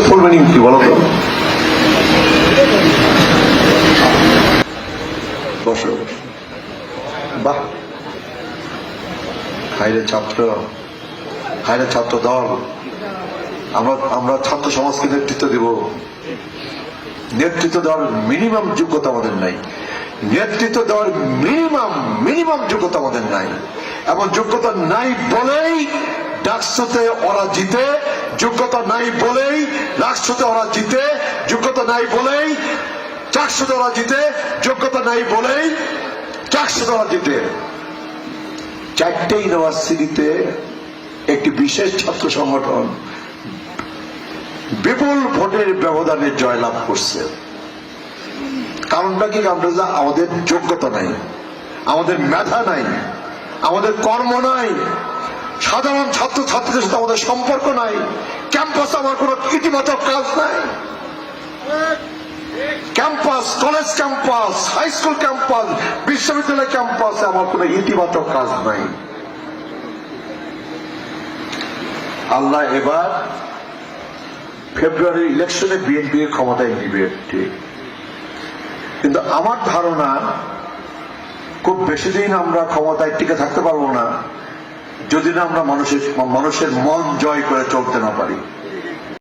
Full meaning কি বলো তো? বসো। বাহ। হাইরে ছাত্র। হাইরে ছাত্র দল। আমরা আমরা ছাত্র সমাজকে নেতৃত্ব দিব। নেতৃত্ব দেওয়ার মিনিমাম যোগ্যতা আমাদের নাই। নেতৃত্ব দেওয়ার মিনিমাম মিনিমাম যোগ্যতা আমাদের নাই। এমন যোগ্যতা নাই বলেই ডাকসতে ওরা জিতে যোগ্যতা নাই বলেই রাষ্ট্রতে ওরা জিতে, যোগ্যতা নাই বলেই চারশো ওরা জিতে, যোগ্যতা নাই বলেই চারশো ওরা জিতে। চারটে ইউনিভার্সিটিতে একটি বিশেষ ছাত্র সংগঠন বিপুল ভোটের ব্যবধানে জয়লাভ করছে। কারণটা কি কারণটা আমাদের যোগ্যতা নাই, আমাদের মেধা নাই, আমাদের কর্ম নাই সাধারণ ছাত্র ছাত্রীদের সাথে আমাদের সম্পর্ক নাই। ক্যাম্পাস আমার কোনো ইতিবাচক কাজ নাই। Campus college campus high school campus বিশ্ববিদ্যালয় ক্যাম্পাসে আমার কোনো ইতিবাচক কাজ নাই। আল্লাহ এবার ফেব্রুয়ারি ইলেকশনে বিএনপি ক্ষমতায় নিবে কিন্তু আমার ধারণা, খুব বেশি দিন আমরা ক্ষমতায় টিকে থাকতে পারব না। যদি না আমরা মানুষের মানুষের মন জয় করে চলতে না পারি